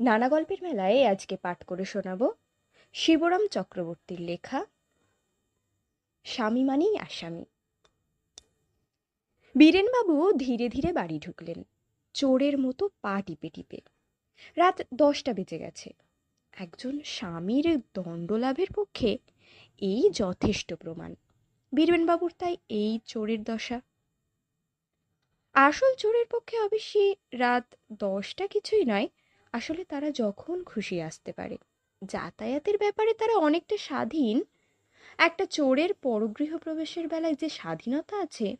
নানা গল্পের মেলায় আজকে পাঠ করে শোনাব শিবরাম চক্রবর্তীর লেখা স্বামী মানেই আসামি। বীরেনবাবু ধীরে ধীরে বাড়ি ঢুকলেন। চোরের মতো পা টিপে টিপে। রাত দশটা বেজে গেছে। একজন স্বামীর দণ্ডলাভের পক্ষে এই যথেষ্ট প্রমাণ। বীরেনবাবুর তাই এই চোরের দশা। আসল চোরের পক্ষে অবশ্যই রাত দশটা কিছুই নয় আসলে তারা যখন খুশি আসতে পারে। যাতায়াতের ব্যাপারে তারা অনেকটা স্বাধীন। একটা চোরের পরগৃহ প্রবেশের বেলায় যে স্বাধীনতা আছে,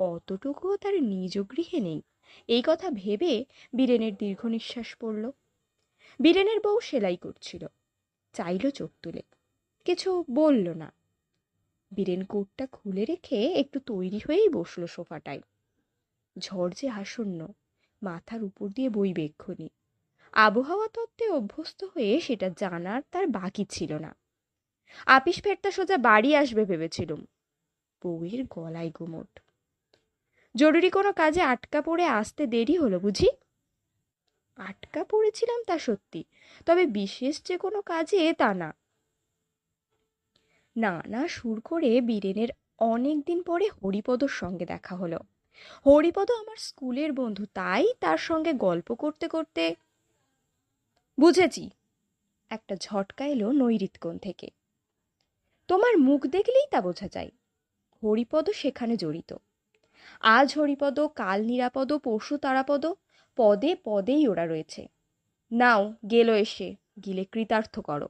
অতটুকুও তার নিজ গৃহে নেই। এই কথা ভেবে বীরেনের দীর্ঘ নিঃশ্বাস পড়ল। বীরেনের বউ সেলাই করছিল। চাইল চোখ তুলে। কিছু বলল না। বীরেন কোটটা খুলে রেখে একটু তৈরি হয়েই বসল সোফাটায়। ঝড় যে আসন্ন, মাথার উপর দিয়ে বইবে এক্ষুনি। আবহাওয়া তত্ত্বে অভ্যস্ত হয়ে সেটা জানার তার বাকি ছিল না। আপিস ফেরতা সোজা বাড়ি আসবে ভেবেছিলুম। বউয়ের গলায় গুমট। জরুরি কোনো কাজে আটকা পড়ে আসতে দেরি হলো বুঝি? আটকা পড়েছিলাম তা সত্যি, তবে বিশেষ যে কোনো কাজে তা না। না না সুর করে বীরেনের অনেক দিন পরে হরিপদর সঙ্গে দেখা হলো। হরিপদ আমার স্কুলের বন্ধু, তাই তার সঙ্গে গল্প করতে করতে বুঝেছি। একটা ঝটকা এলো নৈরিতকোণ থেকে। তোমার মুখ দেখলেই তা বোঝা যায়। হরিপদ সেখানে জড়িত। আজ হরিপদ, কাল নিরাপদ পশু তারাপদ, পদে পদেই ওরা রয়েছে। নাও, গেল এসে, গিলে কৃতার্থ করো।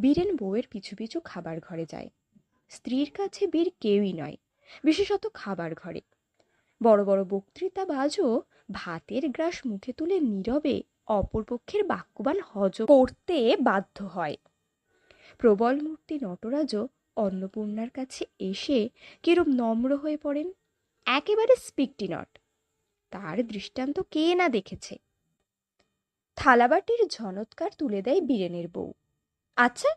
বীরেন বউয়ের পিছু পিছু খাবার ঘরে যায়। স্ত্রীর কাছে বীর কেউই নয়, বিশেষত খাবার ঘরে। বড় বড় বক্তৃতা বাজও ভাতের গ্রাস মুখে তুলে নীরবে অপরপক্ষের বাক্যবান হজ করতে বাধ্য হয়। প্রবল মূর্তি নটরাজও অন্নপূর্ণার কাছে এসে কিরূপ নম্র হয়ে পড়েন? একেবারে স্পিকটি নট। তার দৃষ্টান্ত কে না দেখেছে? থালাবাটির ঝনৎকার তুলে দেয় বীরেনের বউ। আচ্ছা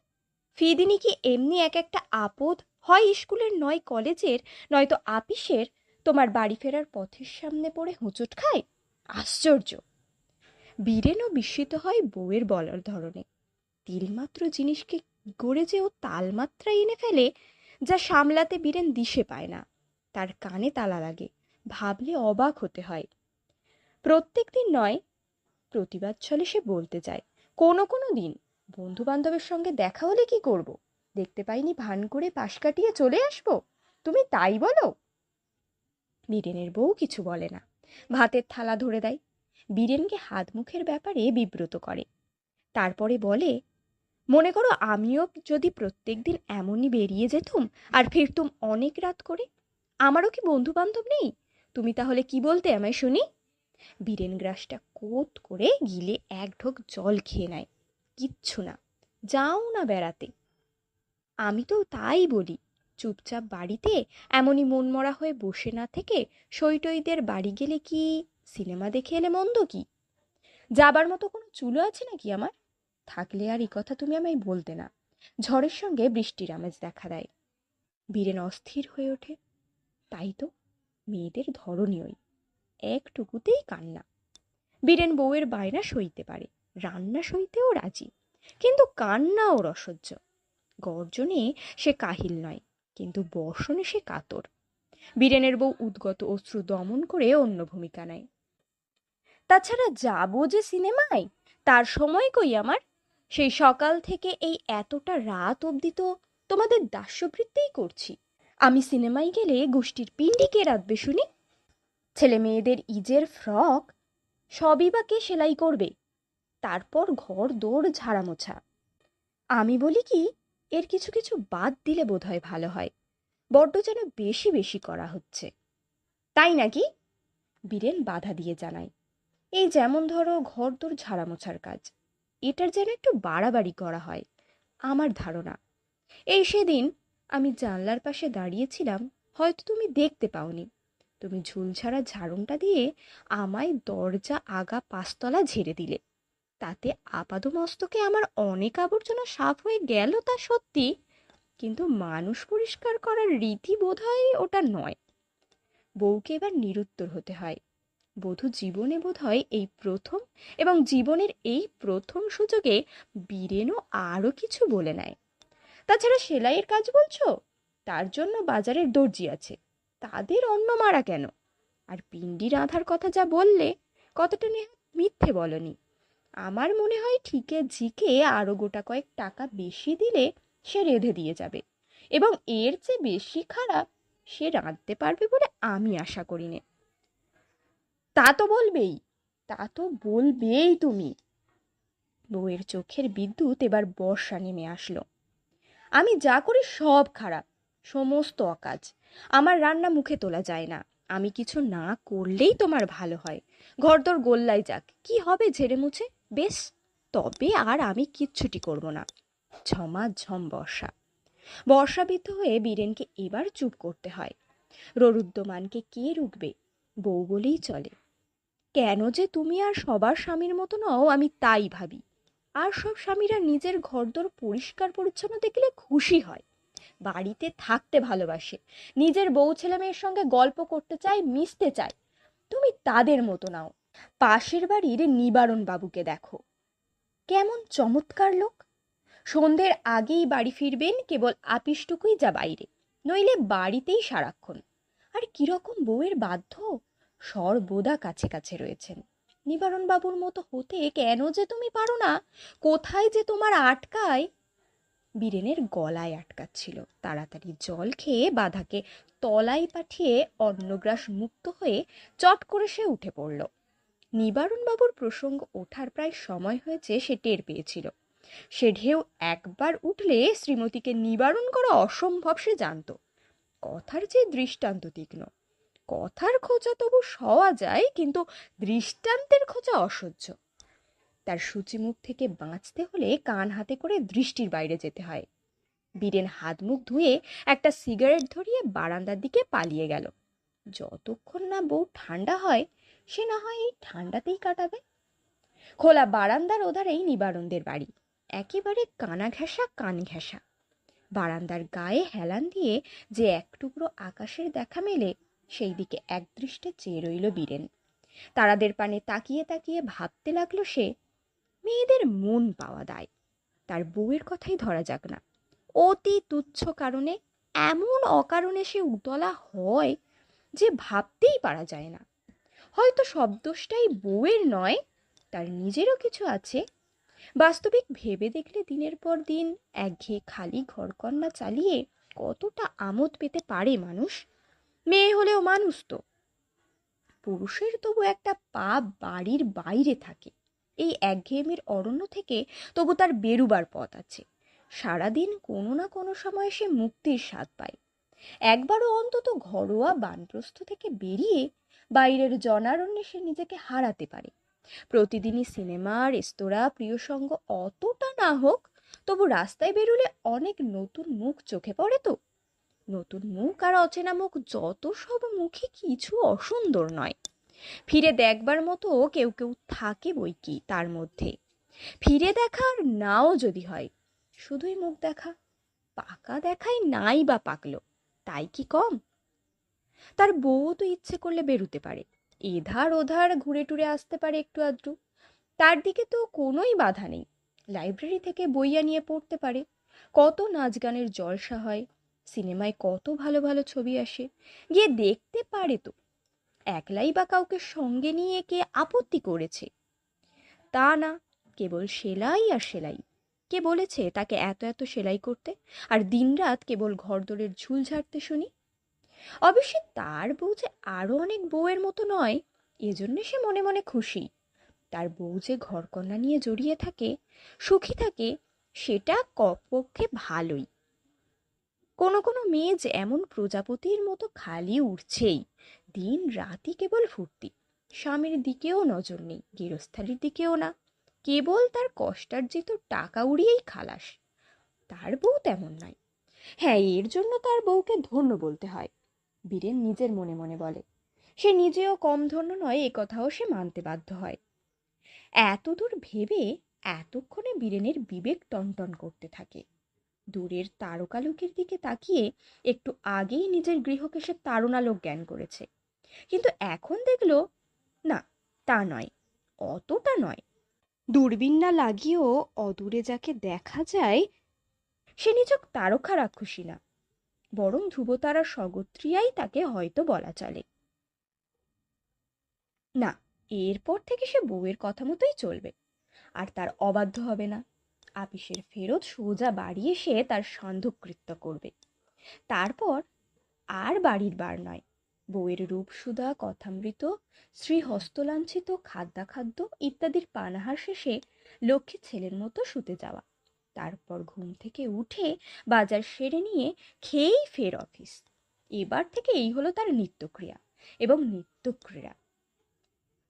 ফিদিনি কি এমনি এক একটা আপদ? হয় স্কুলের, নয় কলেজের, নয়তো আপিসের? তোমার বাড়ি ফেরার পথের সামনে পড়ে হোঁচট খায়? আশ্চর্য! বীরেনও বিস্মিত হয় বউয়ের বলার ধরনে। তিলমাত্র জিনিসকে গড়ে যে ও তালমাত্রা এনে ফেলে, যা সামলাতে বীরেন দিশে পায় না। তার কানে তালা লাগে, ভাবলে অবাক হতে হয়। প্রত্যেক দিন নয়, প্রতিবাদ ছলে সে বলতে চায়, কোনো কোনো দিন বন্ধু বান্ধবের সঙ্গে দেখা হলে কি করব? দেখতে পাইনি ভান করে পাশ কাটিয়ে চলে আসব? তুমি তাই বলো? বীরেনের বউ কিছু বলে না। ভাতের থালা ধরে দেয় বীরেনকে হাত মুখের ব্যাপারে বিব্রত করে। তারপরে বলে, মনে করো আমিও যদি প্রত্যেক দিন এমনই বেরিয়ে যেতুম আর ফিরতুম অনেক রাত করে, আমারও কি বন্ধু বান্ধব নেই? তুমি তাহলে কি বলতে আমায় শুনি? বীরেন গ্রাসটা কোত করে গিলে এক ঢোক জল খেয়ে নেয়। কিচ্ছু না, যাও না বেড়াতে। আমি তো তাই বলি, চুপচাপ বাড়িতে এমনই মনমরা হয়ে বসে না থেকে সৈটইদের বাড়ি গেলে কি সিনেমা দেখে এলে মন্দ কি? যাবার মতো কোনো চুলো আছে নাকি আমার? থাকলে আর এই কথা তুমি আমায় বলতে না। ঝড়ের সঙ্গে বৃষ্টির আমেজ দেখা দেয়। বীরেন অস্থির হয়ে ওঠে। তাই তো, মেয়েদের ধরনই ওই। একটুকুতেই কান্না। বীরেন বউয়ের বায়না সইতে পারে। রান্না সইতেও রাজি। কিন্তু কান্না ওর অসহ্য। গর্জনে সে কাহিল নয়, কিন্তু বর্ষণে সে কাতর। বীরেনের বউ উদ্গত অশ্রু দমন করে অন্য ভূমিকা নেয়। তাছাড়া যাব যে সিনেমায়, তার সময় কই আমার? সেই সকাল থেকে এই এতটা রাত অবধি তো তোমাদের দাস্যবৃত্তিই করছি। আমি সিনেমায় গেলে গোষ্ঠীর পিণ্ডি কে রাখবে শুনি? ছেলে মেয়েদের ইজের ফ্রক, সবই বা কে সেলাই করবে? তারপর ঘর দৌড় ঝাড়া মোছা আমি বলি কি, এর কিছু কিছু বাদ দিলে বোধহয় ভালো হয়। বড্ড যেন বেশি বেশি করা হচ্ছে। তাই নাকি? বীরেন বাধা দিয়ে জানায়। এই যেমন ধরো ঘর দৌড় ঝাড়া মোছার কাজ, এটার যেন একটু বাড়াবাড়ি করা হয়, আমার ধারণা। এই সেদিন আমি জানলার পাশে দাঁড়িয়েছিলাম, হয়তো তুমি দেখতে পাওনি। তুমি ঝুলঝাড়া ঝাড়ুনটা দিয়ে আমায় দরজা আগা পাঁচতলা ঝেড়ে দিলে। তাতে আপাদমস্তকে আমার অনেক আবর্জনা সাফ হয়ে গেল তা সত্যি, কিন্তু মানুষ পরিষ্কার করার রীতি বোধ হয় ওটা নয়। বউকে এবার নিরুত্তর হতে হয়। বধূ জীবনে বোধ হয় এই প্রথম এবং জীবনের এই প্রথম সুযোগে বীরেনও আরও কিছু বলে নেয়। তাছাড়া সেলাইয়ের কাজ বলছো? তার জন্য বাজারের দর্জি আছে। তাদের অন্ন মারা কেন? আর পিণ্ডি রাঁধার কথা যা বললে কতটা মিথ্যে বলনি। আমার মনে হয় ঠিকে ঝিকে আরও গোটা কয়েক টাকা বেশি দিলে সে রেঁধে দিয়ে যাবে। এবং এর চেয়ে বেশি খারাপ সে রাঁধতে পারবে বলে আমি আশা করি নে। তা তো বলবেই, তা তো বলবেই তুমি। বউয়ের চোখের বিদ্যুৎ এবার বর্ষা নেমে আসলো। আমি যা করি সব খারাপ, সমস্ত অকাজ। আমার রান্না মুখে তোলা যায় না, আমি কিছু না করলেই তোমার ভালো হয়। ঘরদোর গোল্লাই যাক, কি হবে ঝেড়ে মুছে? বেশ, তবে আর আমি কিচ্ছুটি করব না। ঝমাঝম বর্ষা। বর্ষাবিদ্ধ হয়ে বীরেনকে এবার চুপ করতে হয়। ররুদ্যমানকে কে রুখবে? বউ বলেই চলে। কেন যে তুমি আর সবার স্বামীর মতো নও, আমি তাই ভাবি। আর সব স্বামীরা নিজের ঘরদোর পরিষ্কার পরিচ্ছন্ন দেখলে খুশি হয়। বাড়িতে থাকতে ভালোবাসে। নিজের বউ ছেলে মেয়ের সঙ্গে গল্প করতে চায়, মিশতে চায়। তুমি তাদের মতো নাও। পাশের বাড়ির নিবারণ বাবুকে দেখো। কেমন চমৎকার লোক। সন্ধ্যের আগেই বাড়ি ফিরবেন, কেবল আপিসটুকুই যা বাইরে। নইলে বাড়িতেই সারাক্ষণ। আর কীরকম বউয়ের বাধ্য? সর্বদা কাছে কাছে রয়েছেন। নিবারণ বাবুর মতো হতে কেন যে তুমি পারো না? কোথায় যে তোমার আটকায়? বীরেনের গলায় আটকাচ্ছিল। তাড়াতাড়ি জল খেয়ে বাধাকে তলায় পাঠিয়ে অন্নগ্রাস মুক্ত হয়ে চট করে সে উঠে পড়ল। নিবারণবাবুর প্রসঙ্গ ওঠার প্রায় সময় হয়েছে সে টের পেয়েছিল। সে ঢেউ একবার উঠলে শ্রীমতীকে নিবারণ করা অসম্ভব সে জানত। কথার যে দৃষ্টান্ত তীক্ষ্ণ কথার খোঁজা তবু সওয়া যায়, কিন্তু দৃষ্টান্তের খোঁজা অসহ্য। তার সূচিমুখ থেকে বাঁচতে হলে কান হাতে করে দৃষ্টির বাইরে যেতে হয়। বীরেন হাত মুখ ধুয়ে একটা সিগারেট ধরিয়ে বারান্দার দিকে পালিয়ে গেল। যতক্ষণ না বউ ঠান্ডা হয়, সে না হয় এই ঠান্ডাতেই কাটাবে। খোলা বারান্দার ওধারেই নিবারণদের বাড়ি। একেবারে কানা ঘেঁষা কান ঘেঁষা বারান্দার গায়ে হেলান দিয়ে যে এক টুকরো আকাশের দেখা মেলে সেই দিকে একদৃষ্টে চেয়ে রইল বীরেন। তারাদের পানে তাকিয়ে তাকিয়ে ভাবতে লাগল সে, মেয়েদের মন পাওয়া দায়। তার বউয়ের কথাই ধরা যাক না। অতি তুচ্ছ কারণে, এমন অকারণে সে উতলা হয় যে ভাবতেই পারা যায় না। হয়তো সব দোষটাই বউয়ের নয়, তার নিজেরও কিছু আছে। বাস্তবিক ভেবে দেখলে দিনের পর দিন একঘেয়ে খালি ঘরকন্না চালিয়ে কতটা আমোদ পেতে পারে মানুষ? মেয়ে হলেও মানুষ তো। পুরুষের তবু একটা পা বাড়ির বাইরে থাকে। এই একঘেয়েমির অরণ্য থেকে তবু তার বেরুবার পথ আছে। সারাদিন কোনো না কোনো সময় সে মুক্তির স্বাদ পায়। একবারও অন্তত ঘরোয়া বানপ্রস্থ থেকে বেরিয়ে বাইরের জনারণ্যে সে নিজেকে হারাতে পারে। প্রতিদিনই সিনেমা, রেস্তোরাঁ, প্রিয় সঙ্গ অতটা না হোক, তবু রাস্তায় বেরুলে অনেক নতুন মুখ চোখে পড়ে তো। নতুন মুখ আর অচেনা মুখ যত সব মুখে কিছু অসুন্দর নয়। ফিরে দেখবার মতো কেউ কেউ থাকে বই কি তার মধ্যে। ফিরে দেখার নাও যদি হয়, শুধুই মুখ দেখা। পাকা দেখাই নাই বা পাকলো, তাই কি কম? তার বউ তো ইচ্ছে করলে বেরুতে পারে। এধার ওধার ঘুরে টুরে আসতে পারে একটু আধটু। তার দিকে তো কোনোই বাধা নেই। লাইব্রেরি থেকে বইয়া নিয়ে পড়তে পারে। কত নাচ গানের জলসা হয় সিনেমায় কত ভালো ভালো ছবি আসে, গিয়ে দেখতে পারে তো। একলাই বা কাউকে সঙ্গে নিয়ে কে আপত্তি করেছে? তা না, কেবল সেলাই আর সেলাই। কে বলেছে তাকে এত এত সেলাই করতে? আর দিনরাত কেবল ঘরদোরের ঝুল ঝাড়তে শুনি? অবশ্যই তার বউ যে আরও অনেক বউয়ের মতো নয়, এজন্য সে মনে মনে খুশি। তার বউ যে ঘরকন্যা নিয়ে জড়িয়ে থাকে, সুখী থাকে, সেটা কপক্ষে ভালোই। কোনো কোনো মেয়ে যে এমন প্রজাপতির মতো খালি উঠছেই। দিন রাতই কেবল ফুর্তি। স্বামীর দিকেও নজর নেই, গৃহস্থালির দিকেও না। কেবল তার কষ্টার্জিত টাকা উড়িয়েই খালাস। তার বউ তেমন নয়। হ্যাঁ এর জন্য তার বউকে ধন্য বলতে হয়, বীরেন নিজের মনে মনে বলে। সে নিজেও কম ধন্য নয়, এ কথাও সে মানতে বাধ্য হয়। এতদূর ভেবে এতক্ষণে বীরেনের বিবেক টনটন করতে থাকে। দূরের তারকালোকের দিকে তাকিয়ে একটু আগেই নিজের গৃহকে সে তারণালোক জ্ঞান করেছে। কিন্তু এখন দেখল, না, তা নয়, অতটা নয়। দূরবীন না লাগিয়েও অদূরে যাকে দেখা যায়, সে নিজক তারকা রাক্ষসী না। বরং ধ্রুবতারা স্বগোত্রীয়াই তাকে হয়তো বলা চলে। না, এরপর থেকে সে বউয়ের কথা মতোই চলবে, আর তার অবাধ্য হবে না। আপিসের ফেরত সোজা বাড়ি এসে তার সান্ধ্যকৃত্য করবে। তারপর আর বাড়ির বার নয়। বউয়ের রূপসুধা কথামৃত শ্রী হস্তলাঞ্ছিত খাদ্যাখাদ্য ইত্যাদির পানাহার শেষে লক্ষ্মী ছেলের মতো শুতে যাওয়া। তারপর ঘুম থেকে উঠে বাজার সেরে নিয়ে খেয়েই ফের অফিস। এবার থেকে এই হলো তার নিত্যক্রিয়া এবং নিত্যক্রিয়া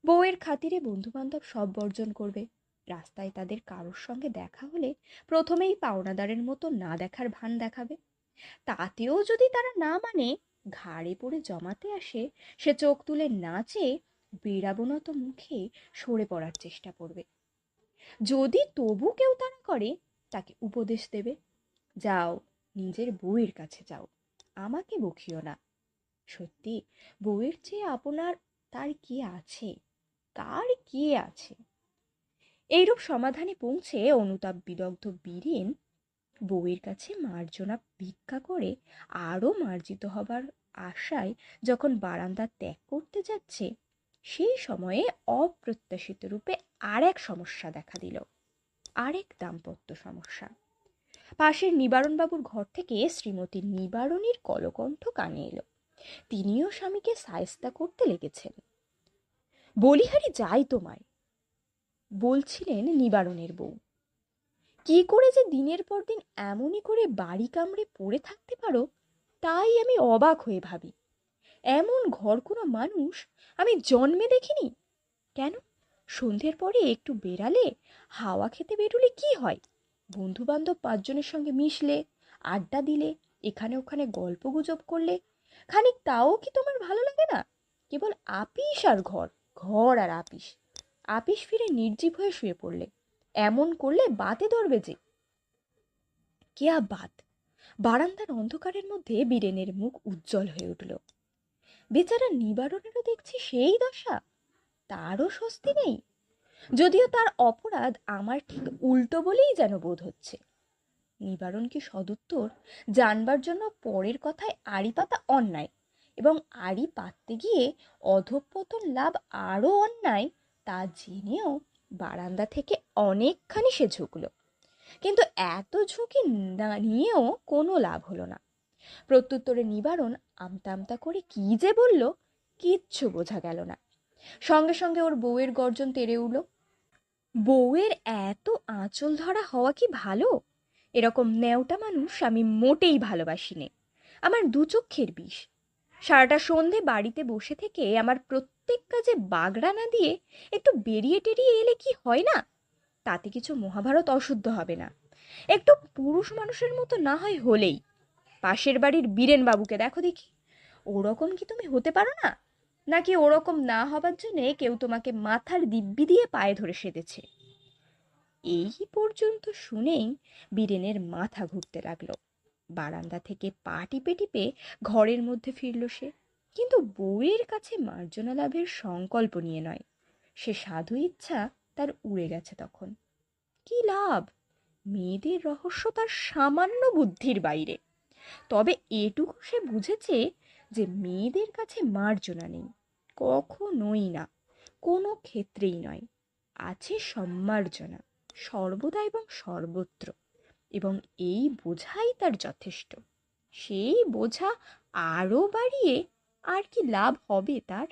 বউয়ের খাতিরে বন্ধুবান্ধব সব বর্জন করবে। রাস্তায় তাদের কারোর সঙ্গে দেখা হলে প্রথমেই পাওনাদারের মতো না দেখার ভান দেখাবে। তাতেও যদি তারা না মানে ঘাড়ে পড়ে জমাতে আসে, সে চোখ তুলে নাচে বেড়াবনত মুখে সরে পড়ার চেষ্টা করবে। যদি তবু কেউ তারা করে, তাকে উপদেশ দেবে, যাও, নিজের বউয়ের কাছে যাও, আমাকে বকিও না। সত্যি, বউয়ের চেয়ে আপনার, তার কি আছে? কার কি আছে? এইরূপ সমাধানে পৌঁছে অনুতাপ বিদগ্ধ বীরেন বউয়ের কাছে মার্জনা ভিক্ষা করে আরও মার্জিত হবার আশায় যখন বারান্দা ত্যাগ করতে যাচ্ছে, সেই সময়ে অপ্রত্যাশিত রূপে আর এক সমস্যা দেখা দিল, আরেক দাম্পত্য সমস্যা। পাশের নিবারণবাবুর ঘর থেকে শ্রীমতী নিবারণীর কলকণ্ঠ কানে এলো। তিনিও স্বামীকে সায়স্তা করতে লেগেছেন। বলিহারি যাই তোমায় বলছিলেন নিবারণের বউ। কি করে যে দিনের পর দিন এমনই করে বাড়ি কামড়ে পড়ে থাকতে পারো, তাই আমি অবাক হয়ে ভাবি। এমন ঘর কোনো মানুষ আমি জন্মে দেখিনি। কেন? সন্ধ্যের পরে একটু বেড়ালে হাওয়া খেতে বেরোলে কি হয়? বন্ধু বান্ধব পাঁচজনের সঙ্গে মিশলে, আড্ডা দিলে, এখানে ওখানে গল্প গুজব করলে, খানিক তাও কি তোমার ভালো লাগে না? কেবল আপিস আর ঘর ঘর আর আপিস। আপিস ফিরে নির্জীব হয়ে শুয়ে পড়লে। এমন করলে বাতে ধরবে যে। কেয়া বাত? বারান্দার অন্ধকারের মধ্যে বীরেনের মুখ উজ্জ্বল হয়ে উঠল। বেচারা নিবারণেরও দেখছি সেই দশা। তারও স্বস্তি নেই। যদিও তার অপরাধ আমার ঠিক উল্টো বলেই যেন বোধ হচ্ছে। নিবারণ কি সদুত্তর? জানবার জন্য পরের কথায় আড়ি পাতা অন্যায় এবং আড়ি পাততে গিয়ে অধঃপতন লাভ আরও অন্যায়? তা জেনেও বারান্দা থেকে অনেকখানি সে ঝুঁকল। কিন্তু এত ঝুঁকি না নিয়েও কোনো লাভ হলো না। প্রত্যুত্তরে নিবারণ আমতা আমতা করে কি যে বলল, কিচ্ছু বোঝা গেল না। সঙ্গে সঙ্গে ওর বউয়ের গর্জন তেড়ে উঠল, বউয়ের এত আঁচল ধরা হওয়া কি ভালো? এরকম ন্যাওটা মানুষ আমি মোটেই ভালোবাসি নে আমার দু চক্ষের বিষ। সারাটা সন্ধে বাড়িতে বসে থেকে আমার প্রত্যেক কাজে বাগড়া না দিয়ে একটু বেরিয়ে টেরিয়ে এলে কি হয় না? তাতে কিছু মহাভারত অশুদ্ধ হবে না। একটু পুরুষ মানুষের মতো না হয় হলেই। পাশের বাড়ির বীরেন বাবুকে দেখো দেখি। ওরকম কি তুমি হতে পারো না? নাকি ওরকম না হবার জন্যে কেউ তোমাকে মাথার দিব্যি দিয়ে পায়ে ধরে সেধেছে এই পর্যন্ত শুনেই বীরেনের মাথা ঘুরতে লাগল। বারান্দা থেকে পা টিপে টিপে ঘরের মধ্যে ফিরল সে। কিন্তু বউয়ের কাছে মার্জনা লাভের সংকল্প নিয়ে নয়। সে সাধু ইচ্ছা তার উড়ে গেছে তখন। কি লাভ? মেয়েদের রহস্য তার সামান্য বুদ্ধির বাইরে। তবে এটুকু সে বুঝেছে যে মেয়েদের কাছে মার্জনা নেই। কখনোই না। কোনো ক্ষেত্রেই নয়। আছে সম্মার্জনা। সর্বদা এবং সর্বত্র। এবং এই বোঝাই তার যথেষ্ট। সেই বোঝা আরও বাড়িয়ে আর কি লাভ হবে তার?